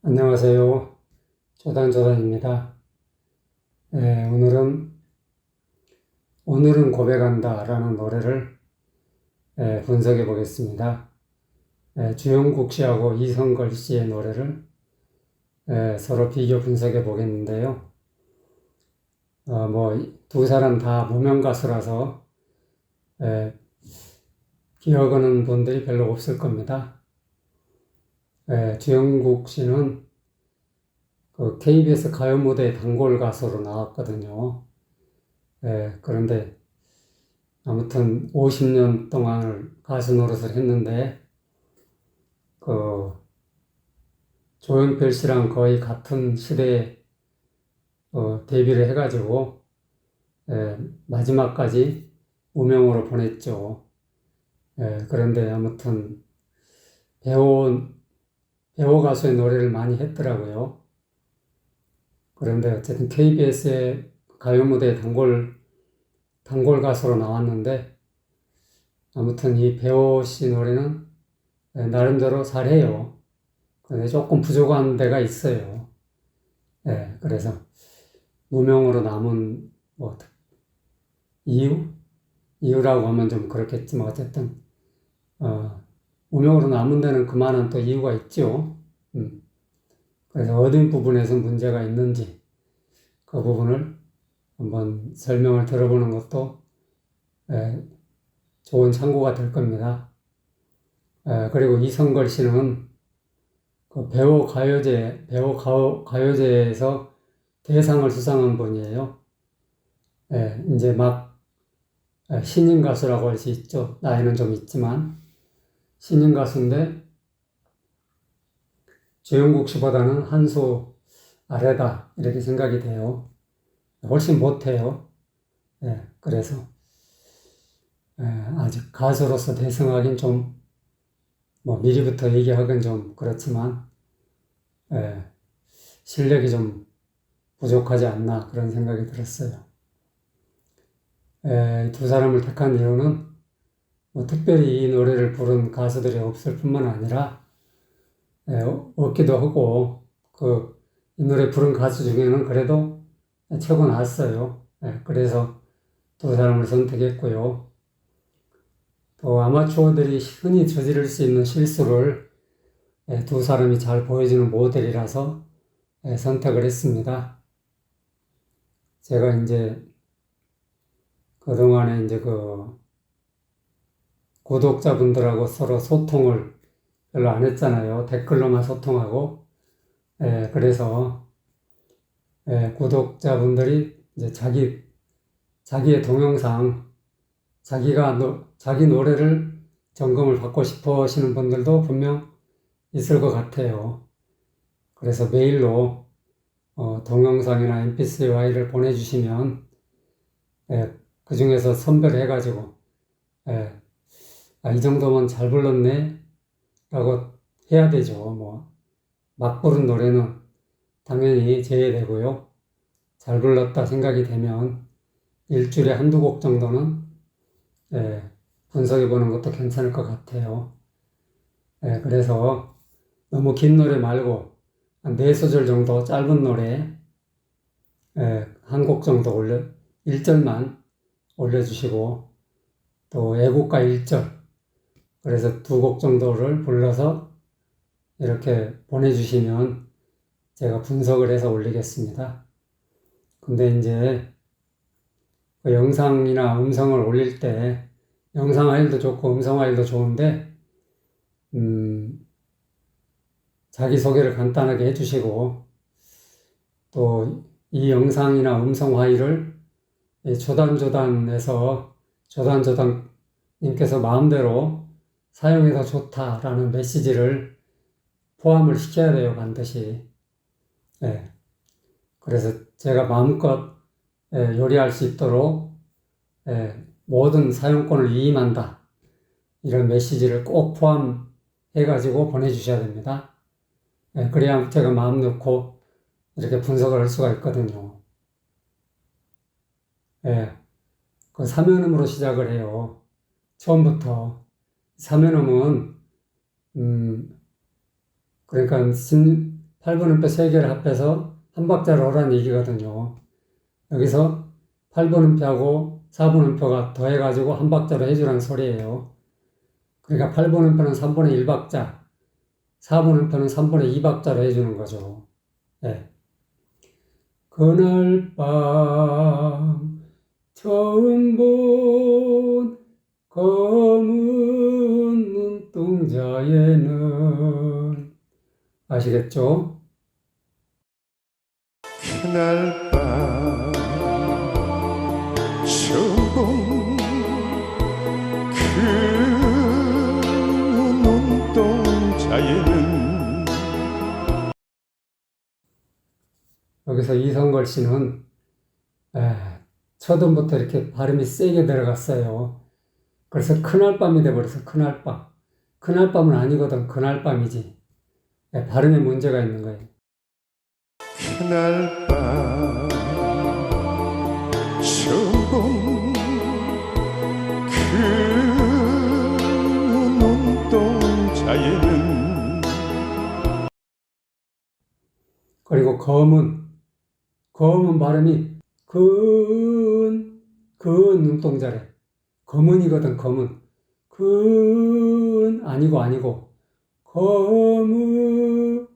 안녕하세요. 조단조단입니다. 예, 오늘은 오늘은 고백한다 라는 노래를 예, 분석해 보겠습니다. 예, 주영국 씨하고 이성걸 씨의 노래를 예, 서로 비교 분석해 보겠는데요. 어, 뭐, 두 사람 다 무명 가수라서 예, 기억하는 분들이 별로 없을 겁니다. 예, 주영국 씨는 그 KBS 가요 무대 단골 가수로 나왔거든요. 예, 그런데 아무튼 50년 동안을 가수 노릇을 했는데 그 조용필 씨랑 거의 같은 시대에 어, 데뷔를 해가지고 예, 마지막까지 무명으로 보냈죠. 예, 그런데 아무튼 배우 배우 가수의 노래를 많이 했더라고요. 그런데 어쨌든 KBS의 가요 무대 단골 단골 가수로 나왔는데 아무튼 이 배우 씨 노래는 나름대로 잘해요. 근데 조금 부족한 데가 있어요. 예, 그래서 무명으로 남은 뭐 이유 이유라고 하면 좀 그렇겠지만 어쨌든 어, 무명으로 남은 데는 그만한 또 이유가 있죠. 음. 그래서 어떤 부분에서 문제가 있는지 그 부분을 한번 설명을 들어보는 것도 에, 좋은 참고가 될 겁니다. 에, 그리고 이성걸 씨는 그 배우 가요제, 배우 가요, 가요제에서 대상을 수상한 분이에요. 에, 이제 막 신인 가수라고 할 수 있죠. 나이는 좀 있지만. 신인 가수인데 조영국 씨보다는 한수 아래다 이렇게 생각이 돼요. 훨씬 못해요. 예, 그래서 예, 아직 가수로서 대성하긴 좀 뭐 미리부터 얘기하긴 좀 그렇지만 예, 실력이 좀 부족하지 않나 그런 생각이 들었어요. 예, 두 사람을 택한 이유는 뭐 특별히 이 노래를 부른 가수들이 없을 뿐만 아니라 예, 없기도 하고 그 이 노래 부른 가수 중에는 그래도 최고 나왔어요. 예, 그래서 두 사람을 선택했고요. 또 아마추어들이 흔히 저지를 수 있는 실수를 예, 두 사람이 잘 보여주는 모델이라서 예, 선택을 했습니다. 제가 이제 그동안에 이제 그 구독자분들하고 서로 소통을 별로 안 했잖아요. 댓글로만 소통하고. 예, 그래서, 예, 구독자분들이 이제 자기, 자기의 동영상, 자기가, 노, 자기 노래를 점검을 받고 싶어 하시는 분들도 분명 있을 것 같아요. 그래서 메일로, 어, 동영상이나 mp3 파일을 보내주시면, 예, 그 중에서 선별해가지고, 예, 아, 이 정도면 잘 불렀네? 라고 해야 되죠. 뭐, 막 부른 노래는 당연히 제외되고요. 잘 불렀다 생각이 되면 일주일에 한두 곡 정도는 예, 분석해 보는 것도 괜찮을 것 같아요. 예, 그래서 너무 긴 노래 말고 한네 소절 정도 짧은 노래 예, 한 곡 정도 올려 1절만 올려주시고 또 애국가 1절 그래서 두 곡 정도를 불러서 이렇게 보내주시면 제가 분석을 해서 올리겠습니다. 근데 이제 그 영상이나 음성을 올릴 때 영상 파일도 좋고 음성 파일도 좋은데 음, 자기 소개를 간단하게 해주시고 또 이 영상이나 음성 파일을 조단조단해서 조단조단님께서 마음대로 사용해서 좋다라는 메시지를 포함을 시켜야 돼요, 반드시. 예. 그래서 제가 마음껏 예, 요리할 수 있도록 예, 모든 사용권을 위임한다. 이런 메시지를 꼭 포함해가지고 보내주셔야 됩니다. 예, 그래야 제가 마음 놓고 이렇게 분석을 할 수가 있거든요. 예, 그 사면음으로 시작을 해요. 처음부터. 사면음은, 음, 그러니까 8분음표 3개를 합해서 한 박자를 오라는 얘기거든요. 여기서 8분음표하고 4분음표가 더해가지고 한 박자로 해주라는 소리예요. 그러니까 8분음표는 3분의 1박자, 4분음표는 3분의 2박자로 해주는 거죠. 예. 그날 밤 처음 본 검은 눈동자에는 아시겠죠? 그날 밤 처음 본그 눈동자에는 여기서 이성걸 씨는 에, 초등부터 이렇게 발음이 세게 들어갔어요. 그래서 큰알밤이 돼버려서 큰알밤. 큰알밤은 아니거든. 그날 밤이지. 에, 발음에 문제가 있는 거예요. 그날 밤 처음 본그 눈동자에는 그리고 검은 검은 발음이 근, 근 눈동자래. 검은이거든, 검은. 근, 아니고, 아니고. 검은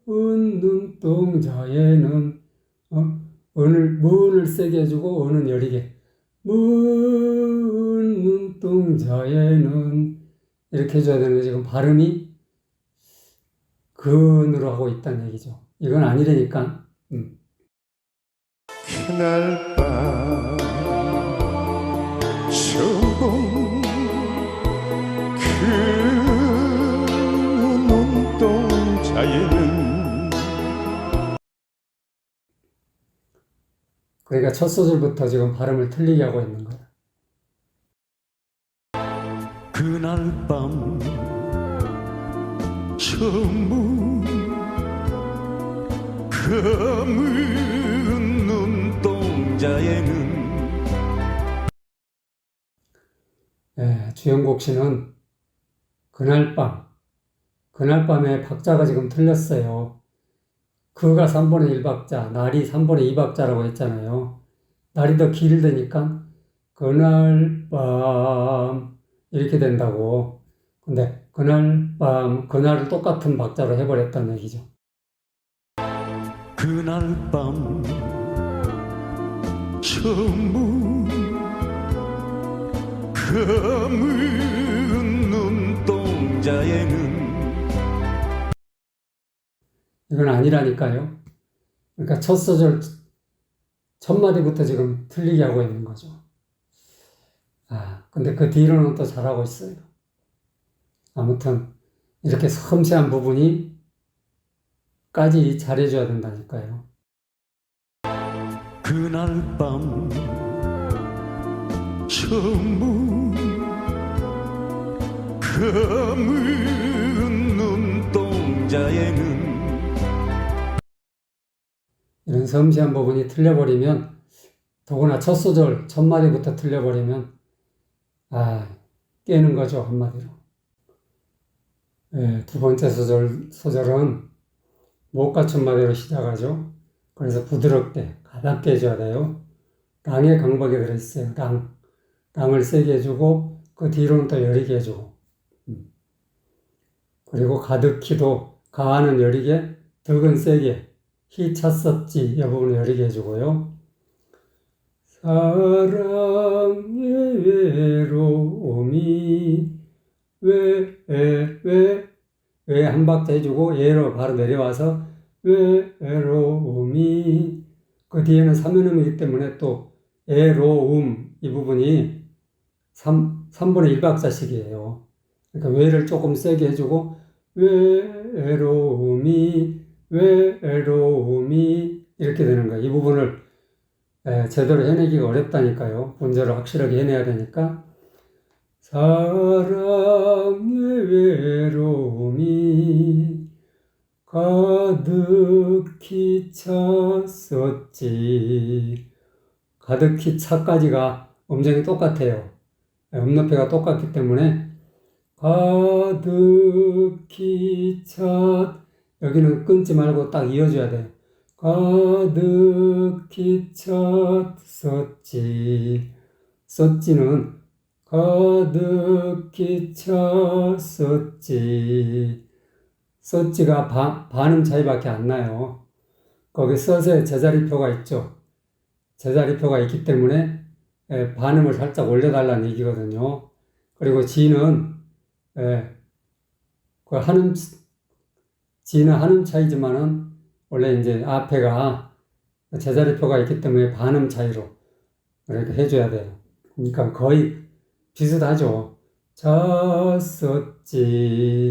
눈동자에는, 어? 은을, 문을 세게 해주고, 은은 여리게. 문 눈동자에는, 이렇게 해줘야 되는 거 지금 발음이 근으로 하고 있다는 얘기죠. 이건 아니라니까. 음. 그날 밤 그러니까 첫 소절부터 지금 발음을 틀리게 하고 있는 거야. 그날 밤 처음 본 검은 눈동자에는 예, 주영국 씨는 그날 밤, 그날 밤에 박자가 지금 틀렸어요. 그가 3분의 1박자, 날이 3분의 2박자라고 했잖아요. 날이 더 길다니까 그날 밤 이렇게 된다고. 근데 그날 밤, 그날을 똑같은 박자로 해버렸다는 얘기죠. 그날 밤 처음 본 검은 눈동자에는 이건 아니라니까요. 그러니까 첫 소절, 첫 마디부터 지금 틀리게 하고 있는 거죠. 아, 근데 그 뒤로는 또 잘하고 있어요. 아무튼, 이렇게 섬세한 부분이 까지 잘해줘야 된다니까요. 그날 밤 처음 본 검은 눈동자에는 이런 섬세한 부분이 틀려버리면, 더구나 첫 소절, 첫 마디부터 틀려버리면, 아, 깨는 거죠, 한마디로. 예, 두 번째 소절, 소절은 못 갖춘 마디로 시작하죠. 그래서 부드럽게, 가볍게 해줘야 돼요. 랑의 강박이 들어있어요, 랑. 랑을 세게 해주고, 그 뒤로는 또 여리게 해주고. 음. 그리고 가득히도, 가하는 여리게, 득은 세게, 히 찼었지, 이 부분을 여리게 해주고요. 사랑의 외로움이 왜, 왜, 왜, 왜한 박자 해주고 예로 바로 내려와서 외로움이 그 뒤에는 삼연음이기 때문에 또 애로움 이 부분이 3, 3분의 1박자씩이에요. 그러니까 외를 조금 세게 해주고 외로움이 외로움이 이렇게 되는 거예요. 이 부분을 에, 제대로 해내기가 어렵다니까요. 문제를 확실하게 해내야 되니까. 사랑의 외로움이 가득히 찼었지. 가득히 차까지가 음정이 똑같아요. 음높이가 똑같기 때문에 가득히 찼 여기는 끊지 말고 딱 이어줘야 돼요. 가득히 찼었지. 썼지는 가득히 찼었지. 썼지가 반, 반음 차이밖에 안 나요. 거기 써에 제자리표가 있죠. 제자리표가 있기 때문에 예, 반음을 살짝 올려달라는 얘기거든요. 그리고 지는 예, 그 한음 지는 한음 차이지만은 원래 이제 앞에가 제자리표가 있기 때문에 반음 차이로 이렇게 해줘야 돼요. 그러니까 거의 비슷하죠. 쳤었지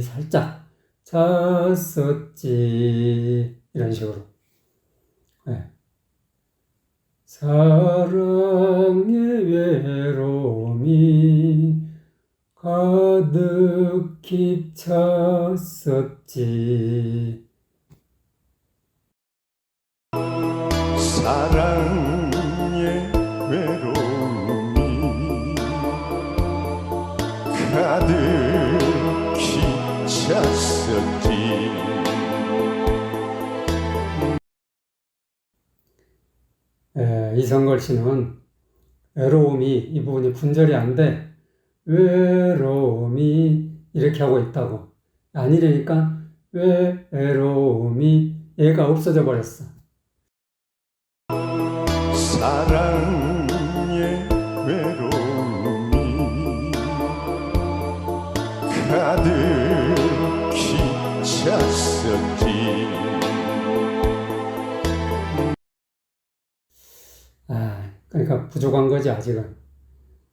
살짝 쳤었지 이런 식으로. 예. 사랑 찼었지. 사랑의 외로움이 가득히 찼었지 예, 이성걸 씨는 외로움이 이 부분이 분절이 안 돼. 외로움이 이렇게 하고 있다고. 아니라니까 외로움이 얘가 없어져 버렸어. 사랑의 외로움이 가득히 찼었지 아, 그러니까 부족한 거지 아직은.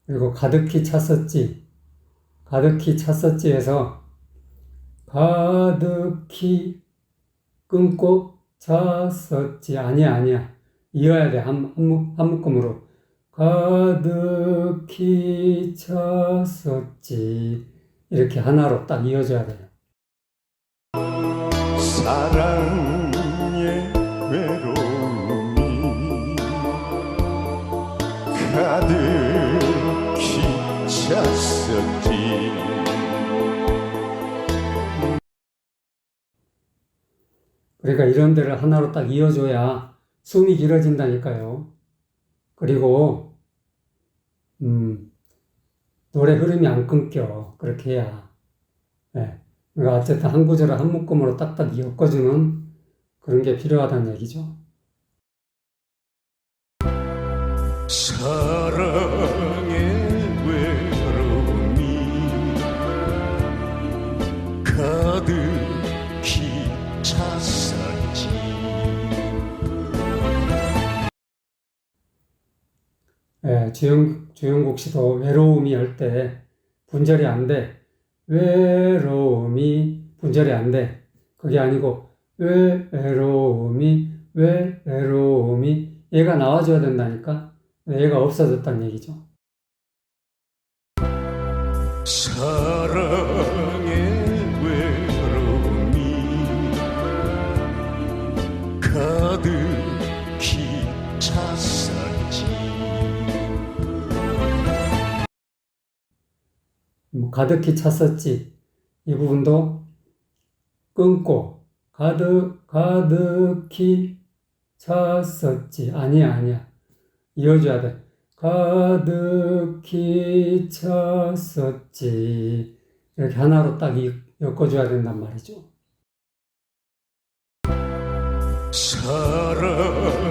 그리고 가득히 찼었지. 가득히 찼었지 해서 가득히 끊고 찼었지. 아니야, 아니야. 이어야 돼. 한, 한, 묶- 한 묶음으로. 가득히 찼었지. 이렇게 하나로 딱 이어줘야 돼요. 사랑 그러니까 이런 데를 하나로 딱 이어줘야 숨이 길어진다니까요. 그리고, 음, 노래 흐름이 안 끊겨. 그렇게 해야. 예. 그러니까 어쨌든 한 구절을 한 묶음으로 딱딱 엮어주는 그런 게 필요하다는 얘기죠. 사랑의 외로움이 가득 예, 주영, 주영국 씨도 외로움이 할 때 분절이 안 돼. 외로움이 분절이 안 돼. 그게 아니고 외로움이 외로움이 얘가 나와줘야 된다니까. 얘가 없어졌다는 얘기죠. 사랑 가득히 찼었지. 이 부분도 끊고 가득 가득히 찼었지. 아니야 아니야. 이어줘야 돼. 가득히 찼었지. 이렇게 하나로 딱 이- 엮어줘야 된단 말이죠. 사랑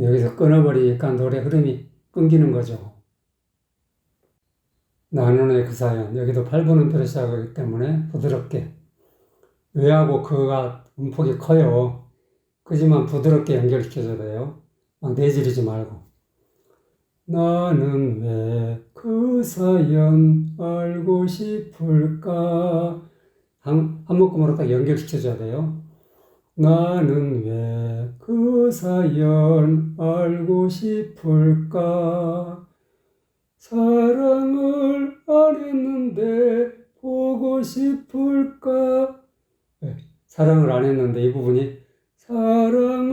여기서 끊어버리니까 노래 흐름이 끊기는 거죠. 나눈의 그 사연. 여기도 8분음표로 시작하기 때문에 부드럽게. 왜하고 그가 음폭이 커요. 크지만 부드럽게 연결시켜줘야 돼요. 막 내지르지 말고. 나는 왜 그 사연 알고 싶을까? 한, 한 묶음으로 딱 연결시켜줘야 돼요. 나는 왜 그 사연 알고 싶을까? 사랑을 안 했는데 보고 싶을까? 네, 사랑을 안 했는데 이 부분이 사랑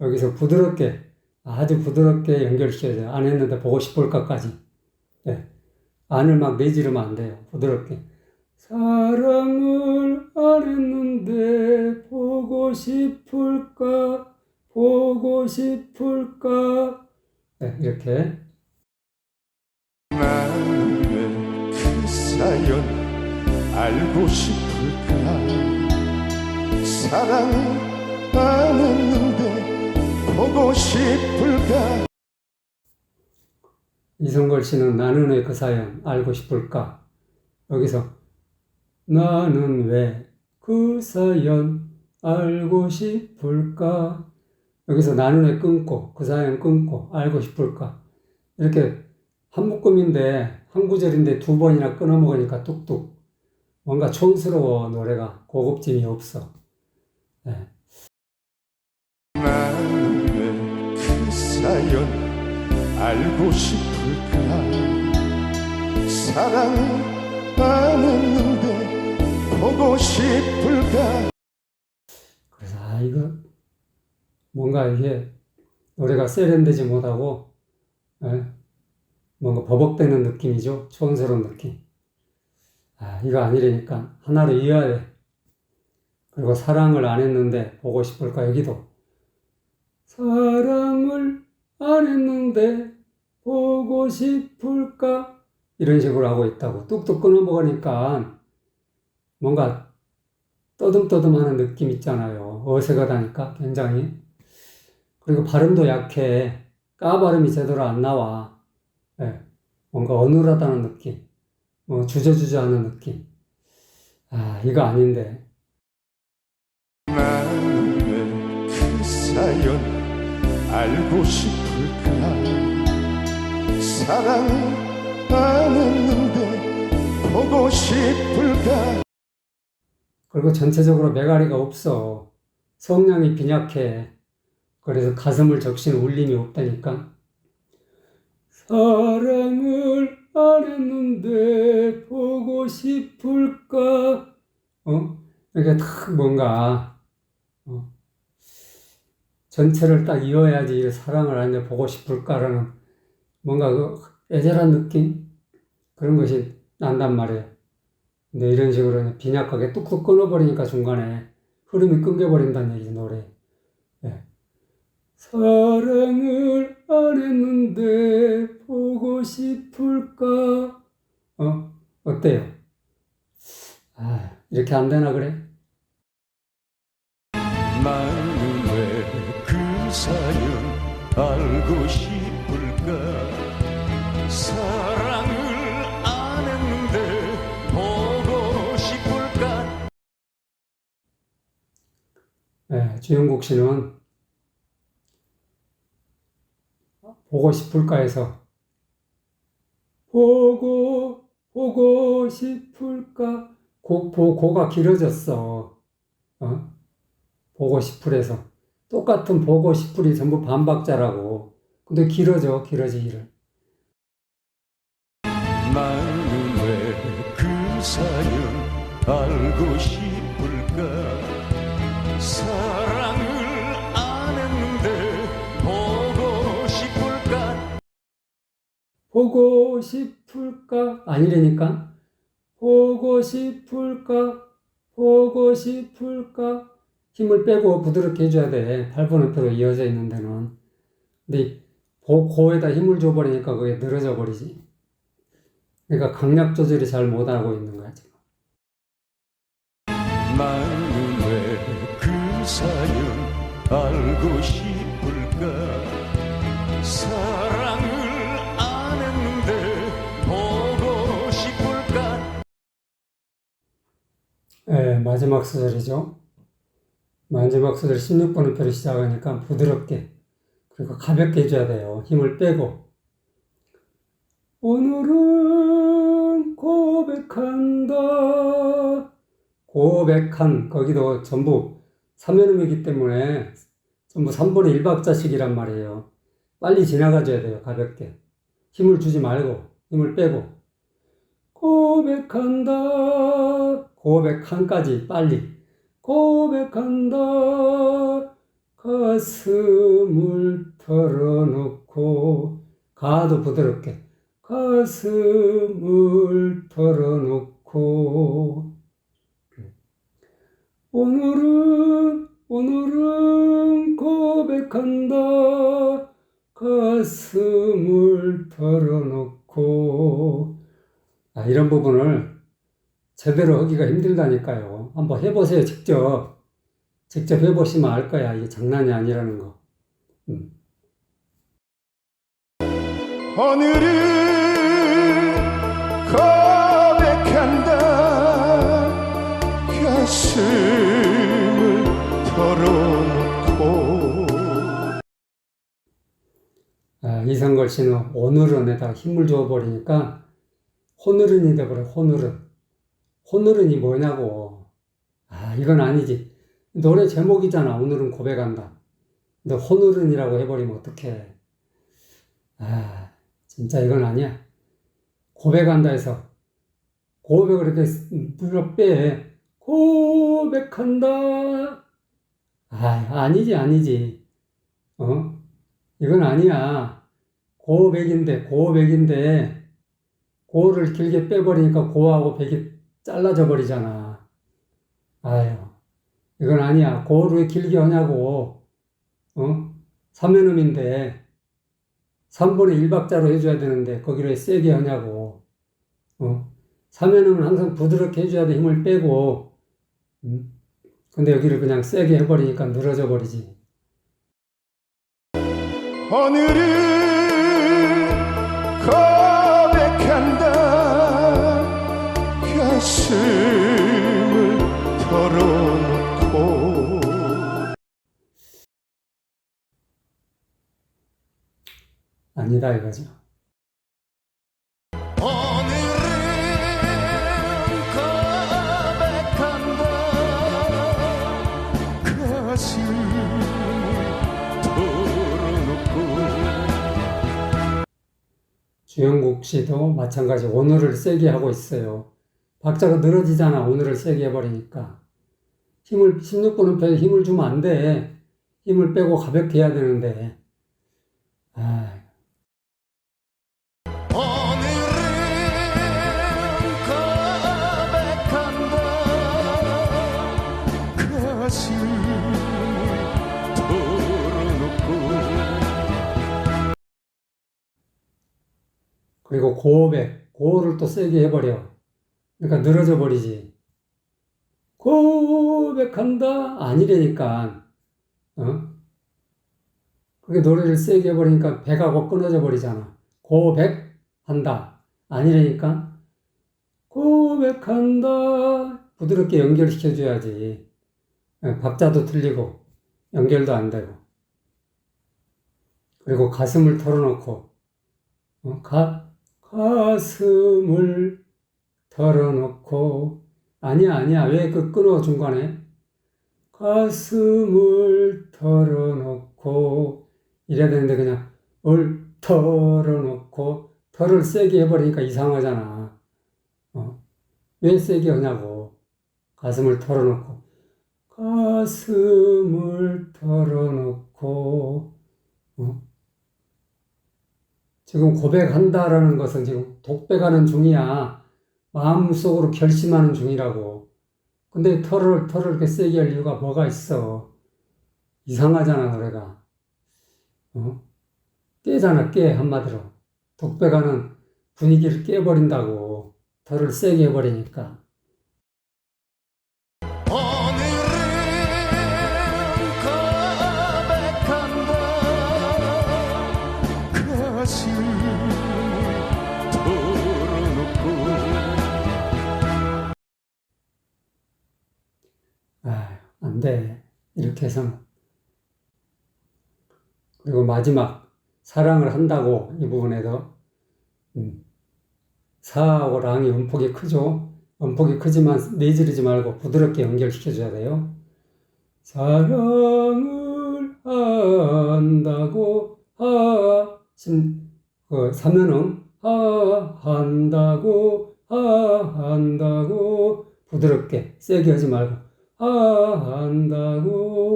여기서 부드럽게, 아주 부드럽게 연결시켜야 돼요. 안 했는데 보고 싶을까까지. 예. 안을 막 내지르면 안 돼요. 부드럽게. 사랑을 안 했는데 보고 싶을까, 보고 싶을까. 네, 이렇게. 왜그 사연 알고 싶을까 사랑 안 했는데 보고 싶을까 이성걸 씨는 나는 왜 그 사연 알고 싶을까? 여기서 나는 왜 그 사연 알고 싶을까? 여기서 나는 왜 끊고 그 사연 끊고 알고 싶을까? 이렇게 한 묶음인데 한 구절인데 두 번이나 끊어 먹으니까 뚝뚝 뭔가 촌스러워 노래가 고급짐이 없어. 네. 그 사연 알고 싶을까 사랑 안 했는데 보고 싶을까? 그래서 아 이거 뭔가 이게 노래가 세련되지 못하고 예, 뭔가 버벅대는 느낌이죠? 촌스러운 느낌. 아 이거 아니라니까. 하나로 이어야 돼 그리고 사랑을 안 했는데 보고 싶을까 여기도. 사랑을 안 했는데 보고 싶을까? 이런 식으로 하고 있다고. 뚝뚝 끊어 먹으니까 뭔가 떠듬떠듬하는 느낌 있잖아요. 어색하다니까 굉장히. 그리고 발음도 약해. 까 발음이 제대로 안 나와. 예, 뭔가 어눌하다는 느낌. 뭐 주저주저하는 느낌. 아 이거 아닌데. 사연 알고 싶을까 사랑 안 했는데 보고 싶을까 그리고 전체적으로 메가리가 없어. 성량이 빈약해. 그래서 가슴을 적신 울림이 없다니까. 사랑을 안 했는데 보고 싶을까? 어? 이렇게 딱 뭔가, 어? 전체를 딱 이어야지 사랑을 안 했는데 보고 싶을까라는 뭔가 그 애절한 느낌? 그런 것이 난단 말이에요. 근데 이런 식으로 빈약하게 뚝뚝 끊어버리니까 중간에 흐름이 끊겨버린다는 얘기죠, 노래. 예. 사랑을 안 했는데 보고 싶을까? 어? 어때요? 아, 이렇게 안 되나 그래? 나는 왜그 사연 알고 싶 주영국 씨는 보고 싶을까 해서 보고 보고 싶을까? 고, 보, 고가 길어졌어. 어? 보고 싶으래서. 똑같은 보고 싶을이 전부 반박자라고. 근데 길어져 길어지기를 나는 왜그 사연 알고 싶을까 보고 싶을까? 아니라니까. 보고 싶을까? 보고 싶을까? 힘을 빼고 부드럽게 해줘야 돼. 8분음표로 이어져 있는 데는. 근데 보, 고에다 힘을 줘버리니까 그게 늘어져 버리지. 그러니까 강약 조절이 잘 못하고 있는 거야 지금. 왜그 사연 알고 싶을까 예, 마지막 소절이죠 마지막 소절 16분음표로 시작하니까 부드럽게 그리고 가볍게 해줘야 돼요 힘을 빼고 오늘은 고백한다. 고백한, 거기도 전부 3연음이기 때문에 전부 3분의 1박자씩이란 말이에요. 빨리 지나가줘야 돼요, 가볍게. 힘을 주지 말고, 힘을 빼고. 고백한다. 고백한까지 빨리. 고백한다. 가슴을 털어놓고 가도 부드럽게 가슴을 털어놓고 오늘은 오늘은 고백한다 가슴을 털어놓고 아, 이런 부분을 제대로 하기가 힘들다니까요. 한번 해보세요, 직접. 직접 해보시면 알 거야. 이게 장난이 아니라는 거. 음. 오늘은 고백한다 가슴을 털어놓고 아, 이성걸 씨는 오늘은에다 힘을 줘버리니까 호늘은이 돼버려, 호늘은. 호늘은이 뭐냐고. 아, 이건 아니지. 노래 제목이잖아. 오늘은 고백한다. 근데 호늘은이라고 해버리면 어떡해. 아, 진짜 이건 아니야. 고백한다 해서 고백을 이렇게 눌러 빼. 고백한다. 아, 아니지, 아니지. 어? 이건 아니야. 고백인데, 고백인데, 고를 길게 빼버리니까 고하고 백이 잘라져 버리잖아. 아유, 이건 아니야. 고를 왜 길게 하냐고. 어? 삼연음인데, 3분의 1박자로 해줘야 되는데, 거기를 왜 세게 하냐고. 어? 삼연음은 항상 부드럽게 해줘야 돼. 힘을 빼고. 음? 근데 여기를 그냥 세게 해버리니까 늘어져 버리지. 오늘은 고백한다 가슴을 털어놓고 아니다 이거죠. 오늘은 고백한다 가슴을 털어놓고 주영국 씨도 마찬가지 오늘을 세게 하고 있어요. 박자가 늘어지잖아. 오늘을 세게 해버리니까. 힘을, 16분 음표에 힘을 주면 안 돼. 힘을 빼고 가볍게 해야 되는데. 아, 그리고 고백, 고를 또 세게 해버려. 그러니까 늘어져 버리지. 고백한다? 아니라니까. 어? 그게 노래를 세게 해버리니까 백하고 끊어져 버리잖아. 고백한다. 아니라니까. 고백한다. 부드럽게 연결시켜 줘야지. 어, 박자도 틀리고, 연결도 안 되고. 그리고 가슴을 털어놓고, 어, 가, 가슴을 털어놓고, 아니야, 아니야. 왜 그 끊어, 중간에? 가슴을 털어놓고, 이래야 되는데 그냥, 을 털어놓고, 털을 세게 해버리니까 이상하잖아. 어? 왜 세게 하냐고. 가슴을 털어놓고, 가슴을 털어놓고, 어? 지금 고백한다라는 것은 지금 독백하는 중이야. 마음속으로 결심하는 중이라고. 근데 털을, 털을 이렇게 세게 할 이유가 뭐가 있어? 이상하잖아, 노래가. 어? 깨잖아, 깨, 한마디로. 독백하는 분위기를 깨버린다고. 털을 세게 해버리니까. 해서는. 그리고 마지막, 사랑을 한다고, 이 부분에서, 음, 사하고 랑이 음폭이 크죠? 음폭이 크지만 내지르지 말고 부드럽게 연결시켜줘야 돼요. 사랑을 한다고, 하, 심, 그, 사면음, 하, 한다고, 하, 한다고, 부드럽게, 세게 하지 말고, 아, 한다고.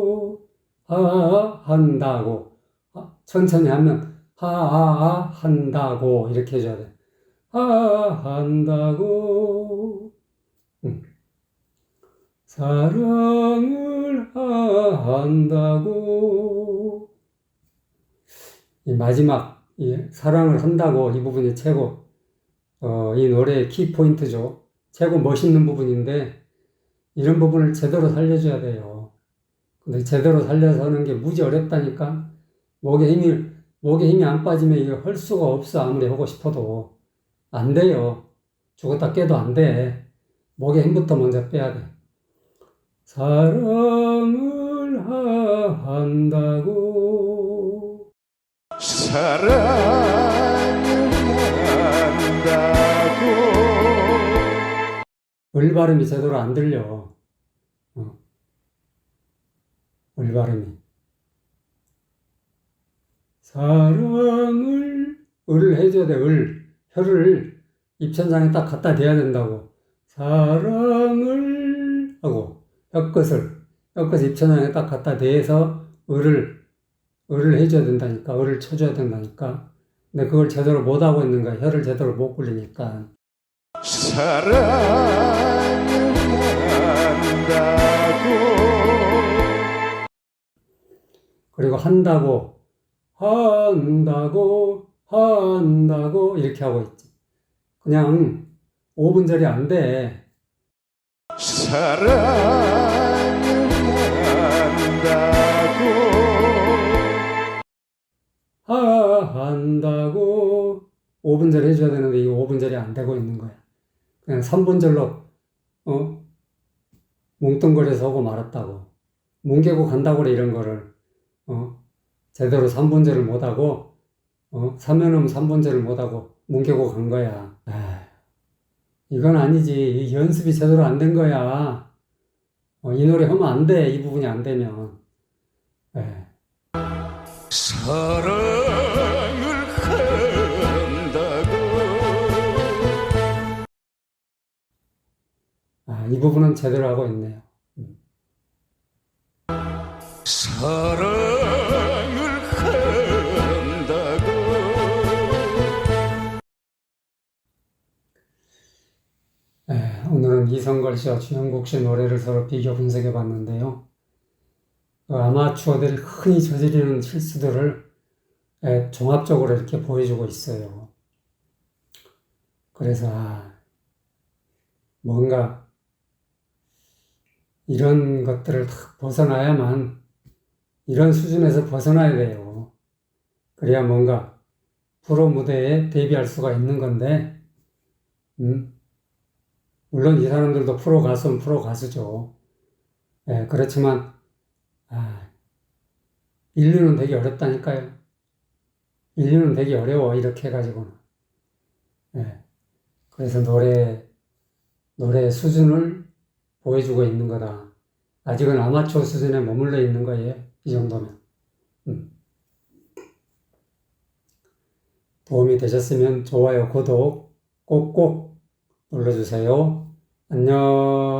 하 한다고 아, 천천히 하면 하하 한다고 이렇게 해줘야 돼. 하 한다고 음. 사랑을 한다고 이 마지막 이 사랑을 한다고 이 부분이 최고 어, 이 노래의 키 포인트죠. 최고 멋있는 부분인데 이런 부분을 제대로 살려줘야 돼요. 근데 제대로 살려서 하는 게 무지 어렵다니까. 목에 힘이, 목에 힘이 안 빠지면 이거 할 수가 없어. 아무리 하고 싶어도. 안 돼요. 죽었다 깨도 안 돼. 목에 힘부터 먼저 빼야 돼. 사랑을 한다고. 사랑 을 발음이 제대로 안 들려. 어. 을 발음이. 사랑을 을 해줘야 돼. 을 혀를 입천장에 딱 갖다 대야 된다고. 사랑을 하고 혀끝을 혀끝 입천장에 딱 갖다 대서 을을 을을 해줘야 된다니까. 을을 쳐줘야 된다니까. 근데 그걸 제대로 못 하고 있는 거야. 혀를 제대로 못 굴리니까. 사랑을 한다고 그리고 한다고, 한다고, 한다고, 이렇게 하고 있지. 그냥 5분절이 안 돼. 사랑을 한다고 하, 한다고, 5분절 해줘야 되는데, 이 5분절이 안 되고 있는 거야. 그냥 3분절로, 어? 뭉뚱거려서 하고 말았다고. 뭉개고 간다고 그래, 이런 거를. 어? 제대로 3분절을 못하고, 어? 사면음 3분절을 못하고, 뭉개고 간 거야. 아, 이건 아니지. 이 연습이 제대로 안 된 거야. 어, 이 노래 하면 안 돼. 이 부분이 안 되면. 예. 사랑 아, 이 부분은 제대로 하고 있네요. 사랑을 한다고 예, 오늘은 이성걸 씨와 주영국 씨 노래를 서로 비교 분석해 봤는데요. 그 아마추어들이 흔히 저지르는 실수들을 예, 종합적으로 이렇게 보여주고 있어요. 그래서 아, 뭔가 이런 것들을 다 벗어나야만 이런 수준에서 벗어나야 돼요. 그래야 뭔가 프로 무대에 데뷔할 수가 있는 건데, 음, 물론 이 사람들도 프로 가수는 프로 가수죠. 예, 그렇지만, 아, 인류는 되게 어렵다니까요. 인류는 되게 어려워, 이렇게 해가지고는. 예, 그래서 노래, 노래 수준을 보여주고 있는 거다. 아직은 아마추어 수준에 머물러 있는 거예요. 이 정도면. 음. 도움이 되셨으면 좋아요, 구독 꼭꼭 눌러주세요. 안녕.